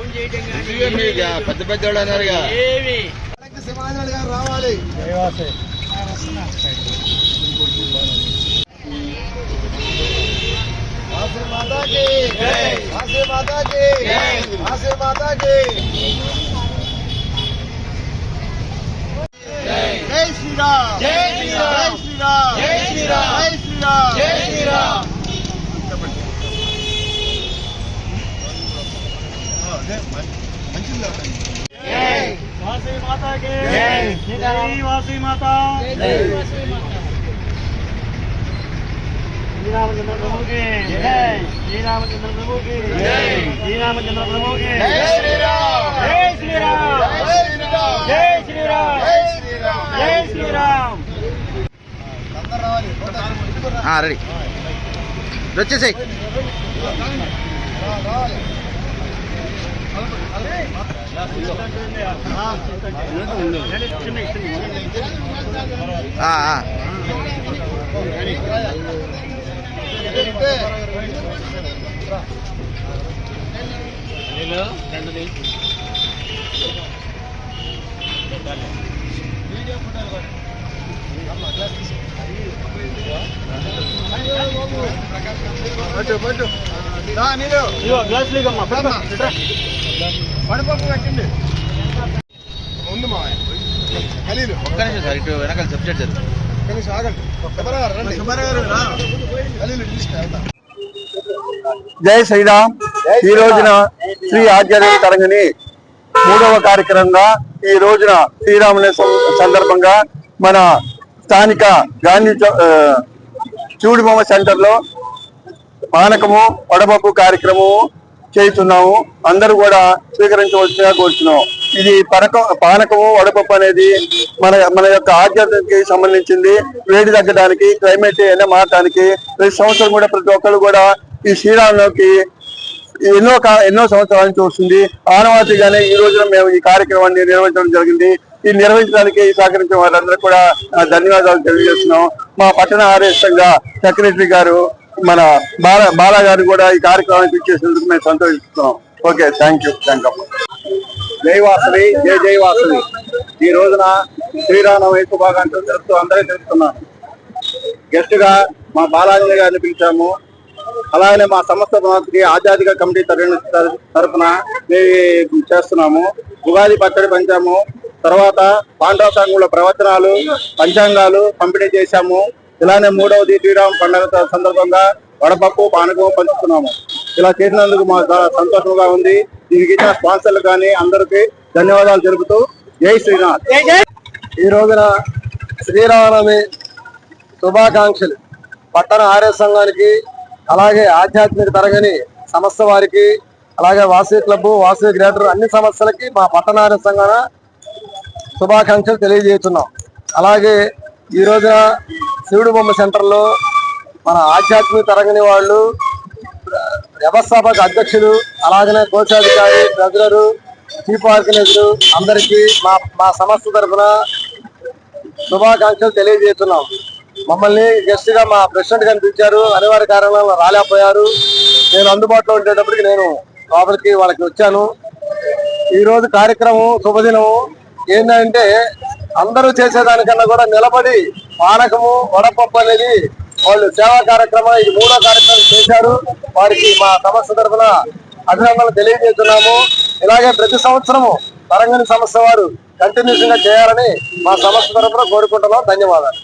Phone చేయటం ఇదిగో మీకు పెద్ద పెద్ద వాళ్ళు అన్నారుగా ఏమి. సింహాద్రి గారు రావాలి. ఆశే మాతాకి ఆశే మాతాకి ఆశే మాతాకి జై. శ్రీరామ్. జై. శ్రీరామ్ జై శ్రీరామ్ జై శ్రీరామ్ జై శ్రీరామ్ వాసవి మాతాకి జై వాసవి మాత శ్రీరామచంద్ర ప్రభుకి జై శ్రీరామచంద్ర ప్రభుకి జై శ్రీరామచంద్ర ప్రభుకి జై శ్రీరామ్ జై శ్రీరామ్ జై శ్రీరామ్ జై శ్రీరామ్ జై శ్రీరామ్ జై శ్రీరామ్ అందరూ గ్లాస్ లీగమ్మా ముందు మా ఖలీలు ఒక్క నిమిషం సార్ ఇటు వెనకాల సబ్జెక్ట్ జరుగుతుంది కనీసం ఆగండి. సుబ్బారావు గారు రండి. సుబ్బారావు జై శ్రీరామ్. ఈ రోజున శ్రీ ఆధ్యాత్మిక తరంగిణి మూడవ కార్యక్రమంగా ఈ రోజున శ్రీరాముని సం- సందర్భంగా మన స్థానిక గాంధీ చౌ- ఆ, చూడు బొమ్మ సెంటర్లో పానకము వడపప్పు కార్యక్రమము చేస్తున్నాము అందరూ కూడా స్వీకరించవలసిగా కోరుతున్నాం ఇది పనక పానకము వడపప్పు అనేది మన మన యొక్క ఆధ్యాత్మికి సంబంధించింది. వేడి తగ్గడానికి క్లైమేట్ ఎండ మారటానికి ప్రతి సంవత్సరం కూడా ప్రతి ఒక్కరు కూడా ఈ శ్రీరామ్లోకి ఎన్నో కా- ఎన్నో సంవత్సరాల నుంచి వస్తుంది ఆనవాతిగానే ఈ రోజున మేము ఈ కార్యక్రమాన్ని నిర్వహించడం జరిగింది. ఈ నిర్వహించడానికి సహకరించిన వారందరూ కూడా ధన్యవాదాలు తెలియజేస్తున్నాం మా పట్టణ ఆర్ఎస్గా సెక్రటరీ గారు మన బాల బాలా గారు కూడా ఈ కార్యక్రమానికి ఇచ్చేసినందుకు మేము సంతోషిస్తున్నాం. ఓకే థ్యాంక్ యూ థ్యాంక్ అమ్మ జైవాసవి జై జైవాసవి ఈ రోజున శ్రీరామనవమి శుభాకాంక్షలు తెలుపుతూ అందరికీ తెలుస్తున్నాను గెస్ట్గా మా బాలాజీ గారిని పిలిచాము. అలాగనే మా సంస్థ భవనానికి ఆధ్యాత్మిక కమిటీ తరఫున తరఫున మేము చేస్తున్నాము. ఉగాది పచ్చడి పంచాము. తర్వాత పాండవ సంఘంలో ప్రవచనాలు పంచాంగాలు పంపిణీ చేశాము. ఇలానే మూడవది శ్రీరామ పండుగ సందర్భంగా వడపప్పు పానకం పంచుతున్నాము ఇలా చేసినందుకు మాకు చాలా సంతోషంగా ఉంది. దీనికి ఇచ్చిన స్పాన్సర్లు కానీ అందరికీ ధన్యవాదాలు తెలుపుతూ జై శ్రీనాథ్. ఈ రోజున శ్రీరామనవమి శుభాకాంక్షలు. పట్టణ ఆర్య సంఘానికి అలాగే ఆధ్యాత్మిక తరగని సంస్థ వారికి అలాగే వాసవి క్లబ్ వాసవి గ్రేటర్ అన్ని సంస్థలకి మా పట్టణ ఆర్య సంఘాన శుభాకాంక్షలు తెలియజేస్తున్నాం. అలాగే ఈ రోజున శివుడు బొమ్మ సెంటర్లో మన ఆధ్యాత్మిక తరగని వాళ్ళు వ్యవస్థాపక అధ్యక్షులు అలాగనే కోశాధికారి ట్రెజరరు చీఫ్ ఆర్గనైజర్ అందరికీ మా మా సంస్థ తరఫున శుభాకాంక్షలు తెలియజేస్తున్నాం. మమ్మల్ని గెస్ట్గా మా ప్రెసిడెంట్ పిలిచారు. అనివార్య కారణాలు రాలేకపోయారు. నేను అందుబాటులో ఉండేటప్పటికి నేను లోపలికి వాళ్ళకి వచ్చాను. ఈరోజు కార్యక్రమం శుభదినము. ఏంటంటే అందరూ చేసేదానికన్నా కూడా నిలబడి పానకము వడపప్పు అనేది వాళ్ళు సేవా కార్యక్రమం ఇది మూడో కార్యక్రమం చేశారు. వారికి మా సంస్థ తరఫున అభినందనలు తెలియజేస్తున్నాము. ఇలాగే ప్రతి సంవత్సరము తరంగని సంస్థ వారు కంటిన్యూస్గా చేయాలని మా సంస్థ తరఫున కోరుకుంటున్నాం. ధన్యవాదాలు.